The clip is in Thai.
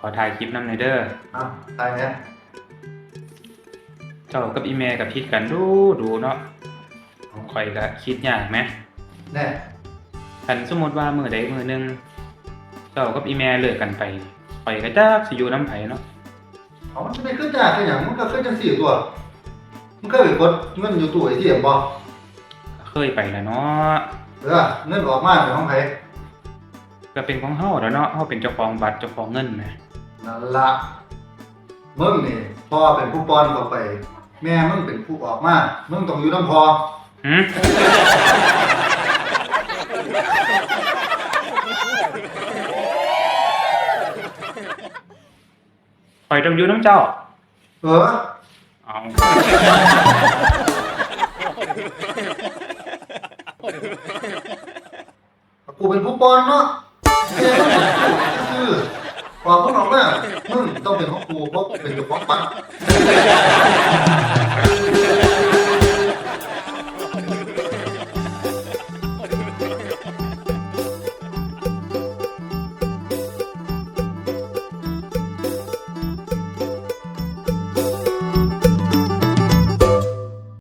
ขอถ่ายคลิปนำในอยเด้ออะตายเนี่ยเจ้ากับอีแม่กับพิดกันดูดูเนาะข่อยก็คิดยากไหมแน่คันสมมติว่ามือใดมือหนึงเจ้ากับอีแม่เลิกกันไปข่อยก็จักสิอยู่น้ำไผเนาะเอามันจะไปขึ้นยากขึ้นอย่างมันก็ขึ้นจังสี่ตัวมันเคยไปกดเงินอยู่ตู้ไอทีเอ็มบ่เคยไปแล้วเนาะเออเงินออกมาเป็นของไผก็เป็นของเฮาแล้วเนาะเฮาเป็นเจ้าของบัตรเจ้าของเงินนะ นั่นละมึงนี่พ่อเป็นผู้ป้อนเข้าไป แม่มึงเป็นผู้ออกมามึงต้องอยู่น้ำพอหืมข่อยต้องอยู่น้ำเจ้า เออเอากูเป็นผู้ป้อนเนาะ ต้องเป็นห้องครูเพราะเป็นเจ้าของปัก